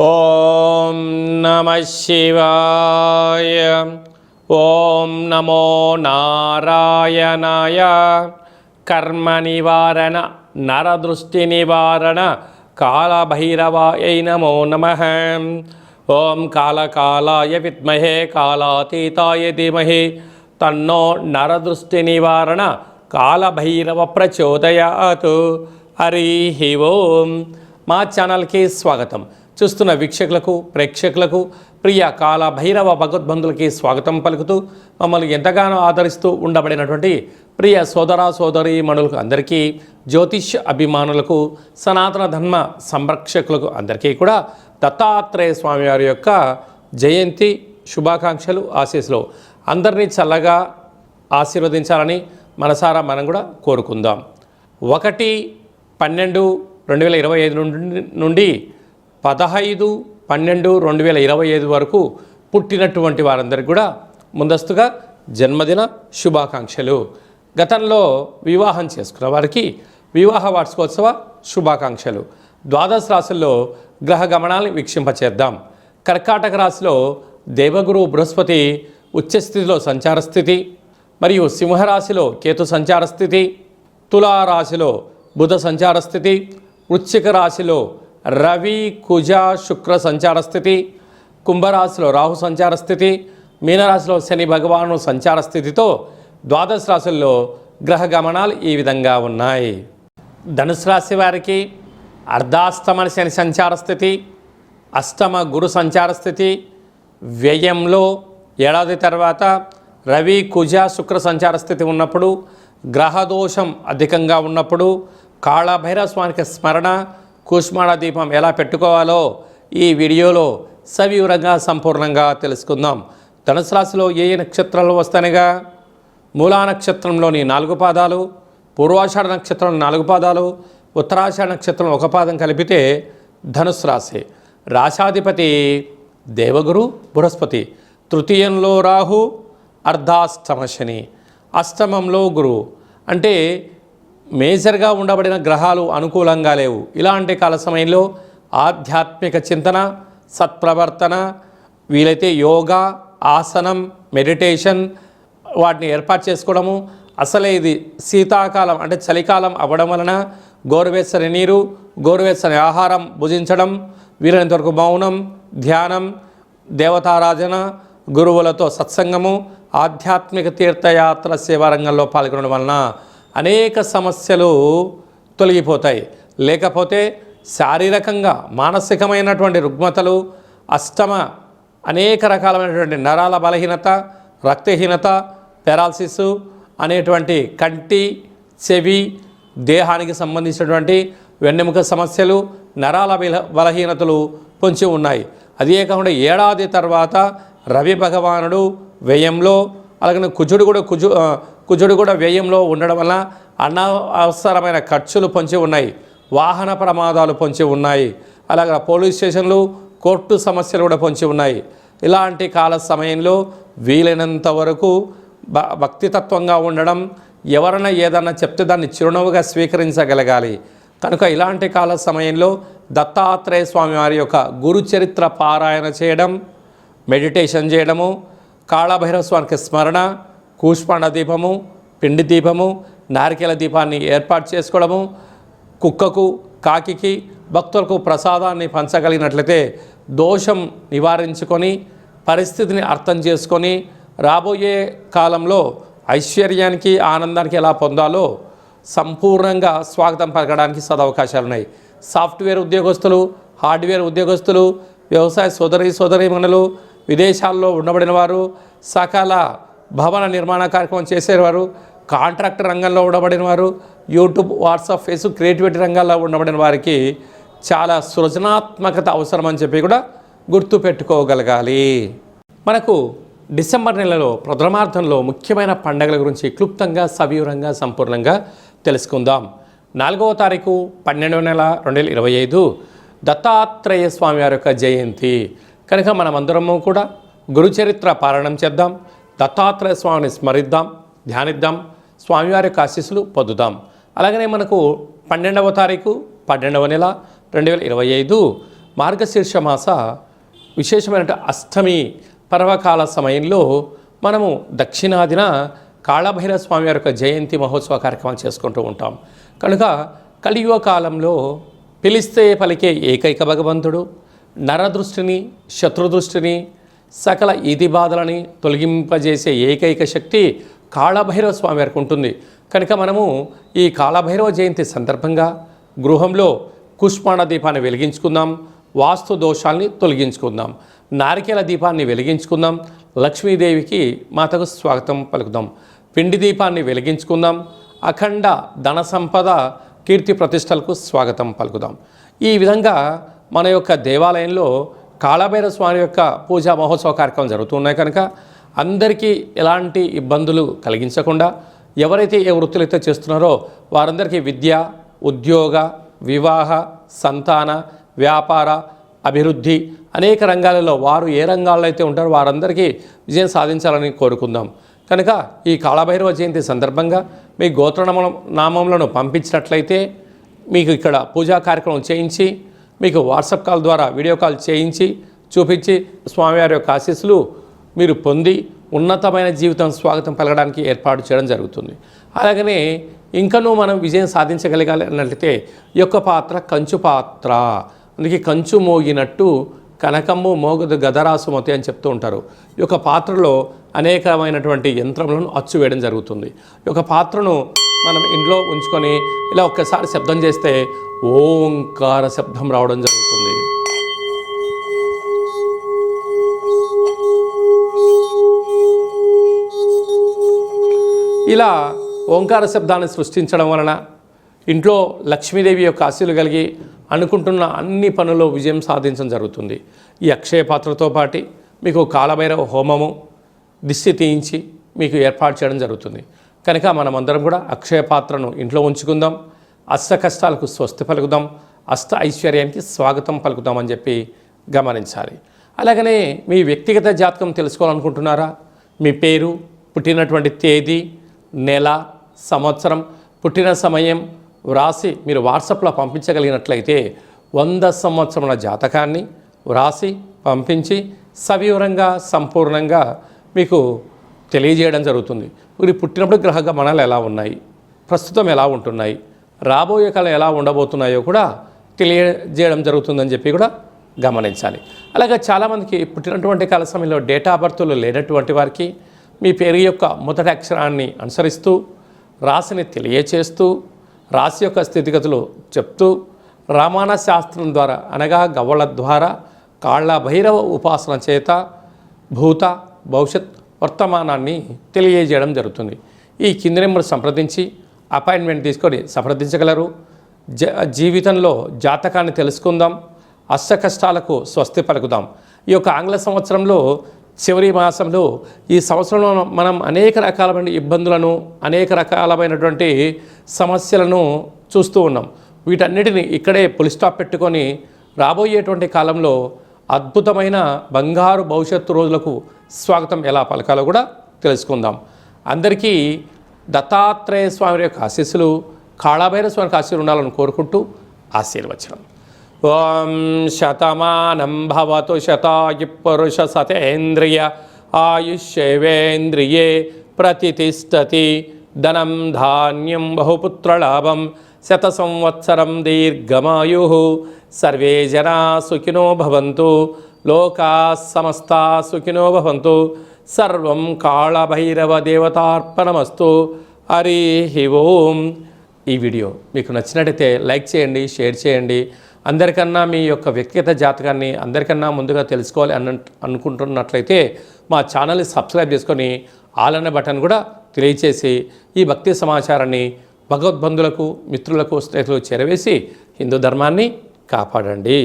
ఓం నమ శివాయ ఓం నమో నారాయణాయ. కర్మ నివారణ నరదృష్టి నివారణ కాళభైరవాయ నమో నమ. ఓం కాళకాలాయ విద్మహే కాళాతీతాయ ధీమహి. తన్నో నరదృష్టి నివారణ కాళభైరవ ప్రచోదయాత్. హరి ఓం. మా ఛానల్కి స్వాగతం. చూస్తున్న వీక్షకులకు ప్రేక్షకులకు ప్రియ కాల భైరవ భగవద్బంధులకి స్వాగతం పలుకుతూ మమ్మల్ని ఎంతగానో ఆదరిస్తూ ఉండబడినటువంటి ప్రియ సోదర సోదరి మణులకు అందరికీ జ్యోతిష్ అభిమానులకు సనాతన ధర్మ సంరక్షకులకు అందరికీ కూడా దత్తాత్రేయ స్వామి వారి యొక్క జయంతి శుభాకాంక్షలు ఆశీస్సులు అందరినీ చల్లగా ఆశీర్వదించాలని మనసారా మనం కూడా కోరుకుందాం. ఒకటి పన్నెండు రెండు వేల ఇరవై ఐదు నుండి నుండి పదహైదు పన్నెండు రెండు వేల ఇరవై ఐదు వరకు పుట్టినటువంటి వారందరికీ కూడా ముందస్తుగా జన్మదిన శుభాకాంక్షలు. గతంలో వివాహం చేసుకున్న వారికి వివాహ వార్షికోత్సవ శుభాకాంక్షలు. ద్వాదశ రాశుల్లో గ్రహ గమనాన్ని వీక్షింపచేద్దాం. కర్కాటక రాశిలో దేవగురు బృహస్పతి ఉచ్చస్థితిలో సంచార స్థితి మరియు సింహరాశిలో కేతు సంచార స్థితి తులారాశిలో బుధ సంచార స్థితి వృశ్చిక రాశిలో రవి కుజ శుక్ర సంచార స్థితి కుంభరాశిలో రాహు సంచార స్థితి మీనరాశిలో శని భగవాను సంచార స్థితితో ద్వాదశ రాశుల్లో గ్రహ గమనాలు ఈ విధంగా ఉన్నాయి. ధనుసు రాశి వారికి అర్ధాస్తమని శని సంచార స్థితి అష్టమ గురు సంచార స్థితి వ్యయంలో ఏడాది తర్వాత రవి కుజ శుక్ర సంచార స్థితి ఉన్నప్పుడు గ్రహదోషం అధికంగా ఉన్నప్పుడు కాళభైరవ స్వామికి స్మరణ కూష్మాణ దీపం ఎలా పెట్టుకోవాలో ఈ వీడియోలో సవివరంగా సంపూర్ణంగా తెలుసుకుందాం. ధనుసు రాశిలో ఏ ఏ నక్షత్రాలు వస్తాయిగా? మూలా నక్షత్రంలోని నాలుగు పాదాలు పూర్వాషాఢ నక్షత్రం నాలుగు పాదాలు ఉత్తరాషాఢ నక్షత్రం ఒక పాదం కలిపితే ధనుసు రాశి. రాశాధిపతి దేవగురు బృహస్పతి. తృతీయంలో రాహు అర్ధాష్టమ శని. అష్టమంలో గురువు అంటే మేజర్గా ఉండబడిన గ్రహాలు అనుకూలంగా లేవు. ఇలాంటి కాల సమయంలో ఆధ్యాత్మిక చింతన సత్ప్రవర్తన వీలైతే యోగా ఆసనం మెడిటేషన్ వాటిని ఏర్పాటు చేసుకోవడము. అసలే ఇది శీతాకాలం అంటే చలికాలం అవ్వడం వలన గోరువెచ్చని నీరు గోరువెచ్చని ఆహారం భుజించడం వీలైనంత వరకు మౌనం ధ్యానం దేవతారాధన గురువులతో సత్సంగము ఆధ్యాత్మిక తీర్థయాత్ర సేవా రంగంలో పాల్గొనడం వలన అనేక సమస్యలు తొలగిపోతాయి. లేకపోతే శారీరకంగా మానసికమైనటువంటి రుగ్మతలు అష్టమ అనేక రకాలమైనటువంటి నరాల బలహీనత రక్తహీనత పెరాలసిస్ అనేటువంటి కంటి చెవి దేహానికి సంబంధించినటువంటి వెన్నెముక సమస్యలు నరాల బల బలహీనతలు పొంచి ఉన్నాయి. అదే కాకుండా ఏడాది తర్వాత రవి భగవానుడు వ్యయంలో అలాగే కుజుడు కూడా కుజు కుజుడు కూడా వ్యయంలో ఉండడం వల్ల అనవసరమైన ఖర్చులు పొంచి ఉన్నాయి వాహన ప్రమాదాలు పొంచి ఉన్నాయి అలాగే పోలీస్ స్టేషన్లు కోర్టు సమస్యలు కూడా పొంచి ఉన్నాయి. ఇలాంటి కాల సమయంలో వీలైనంత వరకు భ భక్తితత్వంగా ఉండడం ఎవరైనా ఏదన్నా చెప్తే దాన్ని చిరునవ్వుగా స్వీకరించగలగాలి. కనుక ఇలాంటి కాల సమయంలో దత్తాత్రేయ స్వామి వారి యొక్క గురు చరిత్ర పారాయణ చేయడం మెడిటేషన్ చేయడము కాళభైరవ స్వామికి స్మరణ కూష్పాండ దీపము పిండి దీపము నారికేల దీపాన్ని ఏర్పాటు చేసుకోవడము కుక్కకు కాకికి భక్తులకు ప్రసాదాన్ని పంచగలిగినట్లయితే దోషం నివారించుకొని పరిస్థితిని అర్థం చేసుకొని రాబోయే కాలంలో ఐశ్వర్యానికి ఆనందానికి ఎలా పొందాలో సంపూర్ణంగా స్వాగతం పలకడానికి సదవకాశాలు ఉన్నాయి సాఫ్ట్వేర్ ఉద్యోగస్తులు హార్డ్వేర్ ఉద్యోగస్తులు వ్యవసాయ సోదరి సోదరీమణులు విదేశాల్లో ఉండబడిన వారు సకల భవన నిర్మాణ కార్యక్రమం చేసేవారు. కాంట్రాక్టర్ రంగంలో ఉండబడిన వారు యూట్యూబ్ వాట్సాప్ ఫేస్బుక్ క్రియేటివిటీ రంగాల్లో ఉండబడిన వారికి చాలా సృజనాత్మకత అవసరం అని చెప్పి కూడా గుర్తు పెట్టుకోగలగాలి. మనకు డిసెంబర్ నెలలో ప్రథమార్థంలో ముఖ్యమైన పండుగల గురించి క్లుప్తంగా సవివరంగా సంపూర్ణంగా తెలుసుకుందాం. నాలుగవ తారీఖు పన్నెండవ నెల రెండు వేల ఇరవై ఐదు దత్తాత్రేయ స్వామి వారి యొక్క జయంతి. కనుక మనమందరము కూడా గురుచరిత్ర పారాయణం చేద్దాం. దత్తాత్రేయ స్వామిని స్మరిద్దాం ధ్యానిద్దాం స్వామివారి యొక్క ఆశీస్సులు పొందుదాం. అలాగనే మనకు పన్నెండవ తారీఖు పన్నెండవ నెల రెండు వేల ఇరవై ఐదు మార్గశీర్ష మాస విశేషమైన అష్టమి పర్వకాల సమయంలో మనము దక్షిణాదిన కాళభైరవ స్వామి వారి యొక్క జయంతి మహోత్సవ కార్యక్రమం చేసుకుంటూ ఉంటాం. కనుక కలియుగ కాలంలో పిలిస్తే పలికే ఏకైక భగవంతుడు నరదృష్టిని శత్రుదృష్టిని సకల ఈది బాధలని తొలగింపజేసే ఏకైక శక్తి కాళభైరవ స్వామి వారికి ఉంటుంది. కనుక మనము ఈ కాళభైరవ జయంతి సందర్భంగా గృహంలో కుష్మాణ దీపాన్ని వెలిగించుకుందాం వాస్తు దోషాల్ని తొలగించుకుందాం నారికేల దీపాన్ని వెలిగించుకుందాం లక్ష్మీదేవికి మాతకు స్వాగతం పలుకుదాం పిండి దీపాన్ని వెలిగించుకుందాం అఖండ ధన సంపద కీర్తి ప్రతిష్టలకు స్వాగతం పలుకుదాం. ఈ విధంగా మన యొక్క దేవాలయంలో కాళభైర స్వామి యొక్క పూజా మహోత్సవ కార్యక్రమం జరుగుతున్నాయి కనుక అందరికీ ఎలాంటి ఇబ్బందులు కలిగించకుండా ఎవరైతే ఏ వృత్తులైతే చేస్తున్నారో వారందరికీ విద్య ఉద్యోగ వివాహ సంతాన వ్యాపార అభివృద్ధి అనేక రంగాలలో వారు ఏ రంగాల్లో అయితే ఉంటారో వారందరికీ విజయం సాధించాలని కోరుకుందాం. కనుక ఈ కాళభైరవ జయంతి సందర్భంగా మీ గోత్రనామ నామములను పంపించినట్లయితే మీకు ఇక్కడ పూజా కార్యక్రమం చేయించి మీకు వాట్సాప్ కాల్ ద్వారా వీడియో కాల్ చేయించి చూపించి స్వామివారి యొక్క ఆశీస్సులు మీరు పొంది ఉన్నతమైన జీవితం స్వాగతం పలకడానికి ఏర్పాటు చేయడం జరుగుతుంది. అలాగనే ఇంకనూ మనం విజయం సాధించగలగాలి అన్నట్లయితే యొక్క పాత్ర కంచు పాత్ర. అందుకే కంచు మోగినట్టు కనకమ్ము మోగదు గదరాసుమతి అని చెప్తూ ఉంటారు. ఈ యొక్క పాత్రలో అనేకమైనటువంటి యంత్రములను అచ్చు వేయడం జరుగుతుంది. ఈ యొక్క పాత్రను మనం ఇంట్లో ఉంచుకొని ఇలా ఒక్కసారి శబ్దం చేస్తే ఓంకార శబ్దం రావడం జరుగుతుంది. ఇలా ఓంకార శబ్దాన్ని సృష్టించడం వలన ఇంట్లో లక్ష్మీదేవి యొక్క ఆశీలు కలిగి అనుకుంటున్న అన్ని పనుల్లో విజయం సాధించడం జరుగుతుంది. ఈ అక్షయ పాత్రతో పాటు మీకు కాలభైరవ హోమము దిష్టి తీయించి మీకు ఏర్పాటు చేయడం జరుగుతుంది. కనుక మనమందరం కూడా అక్షయ పాత్రను ఇంట్లో ఉంచుకుందాం. అష్ట కష్టాలకు స్వస్తి పలుకుదాం అష్ట ఐశ్వర్యానికి స్వాగతం పలుకుదామని చెప్పి గమనించాలి. అలాగనే మీ వ్యక్తిగత జాతకం తెలుసుకోవాలనుకుంటున్నారా? మీ పేరు పుట్టినటువంటి తేదీ నెల సంవత్సరం పుట్టిన సమయం వ్రాసి మీరు వాట్సాప్లో పంపించగలిగినట్లయితే వంద సంవత్సరముల జాతకాన్ని వ్రాసి పంపించి సవివరంగా సంపూర్ణంగా మీకు తెలియజేయడం జరుగుతుంది. మీరు పుట్టినప్పుడు గ్రహ గమనాలు ఎలా ఉన్నాయి? ప్రస్తుతం ఎలా ఉంటున్నాయి? రాబోయే కాలం ఎలా ఉండబోతున్నాయో కూడా తెలియజేయడం జరుగుతుందని చెప్పి కూడా గమనించాలి. అలాగే చాలామందికి పుట్టినటువంటి కాల సమయంలో డేటా బర్త్లు లేనటువంటి వారికి మీ పేరు యొక్క మొదటి అక్షరాన్ని అనుసరిస్తూ రాశిని తెలియచేస్తూ రాశి యొక్క స్థితిగతులు చెప్తూ రామాన శాస్త్రం ద్వారా అనగా గవ్వల ద్వారా కాళ్ళ భైరవ ఉపాసన చేత భూత భవిష్యత్ వర్తమానాన్ని తెలియజేయడం జరుగుతుంది. ఈ కింది నెంబర్ సంప్రదించి అపాయింట్మెంట్ తీసుకొని సంప్రదించగలరు జ జీవితంలో జాతకాన్ని తెలుసుకుందాం అష్ట కష్టాలకు స్వస్తి పలుకుదాం. ఈ యొక్క ఆంగ్ల సంవత్సరంలో చివరి మాసంలో ఈ సంవత్సరంలో మనం అనేక రకాలమైన ఇబ్బందులను అనేక రకాలమైనటువంటి సమస్యలను చూస్తూ ఉన్నాం. వీటన్నిటిని ఇక్కడే పులి స్టాప్ పెట్టుకొని రాబోయేటువంటి కాలంలో అద్భుతమైన బంగారు భవిష్యత్తు రోజులకు స్వాగతం ఎలా పలకాలో కూడా తెలుసుకుందాం. అందరికీ దత్తాత్రేయ స్వామి యొక్క ఆశీస్సులు కాళాభైర స్వామికి ఆశీస్సులు ఉండాలని కోరుకుంటూ ఆశీర్వచనం. ఓం శతమానం భవతు శతాయు పురుష సతేంద్రియ ఆయుష్యేవేంద్రియే ప్రతిష్టతి ధనం ధాన్యం బహుపుత్రలాభం శత సంవత్సరం దీర్ఘమాయు. సర్వే జనా సుఖినో భవంతు. లోకా సమస్త సుఖినో భవంతు. సర్వం కాళభైరవ దేవతార్పణమస్తు హరి ఓం. ఈ వీడియో మీకు నచ్చినట్టయితే లైక్ చేయండి షేర్ చేయండి. అందరికన్నా మీ యొక్క వ్యక్తిగత జాతకాన్ని అందరికన్నా ముందుగా తెలుసుకోవాలి అన్న అనుకుంటున్నట్లయితే మా ఛానల్ని సబ్స్క్రైబ్ చేసుకొని ఆల్ అనే బటన్ కూడా తెలియచేసి ఈ భక్తి సమాచారాన్ని భగవద్బంధులకు మిత్రులకు స్నేహితులకు చేరవేసి హిందూ ధర్మాన్ని కాపాడండి.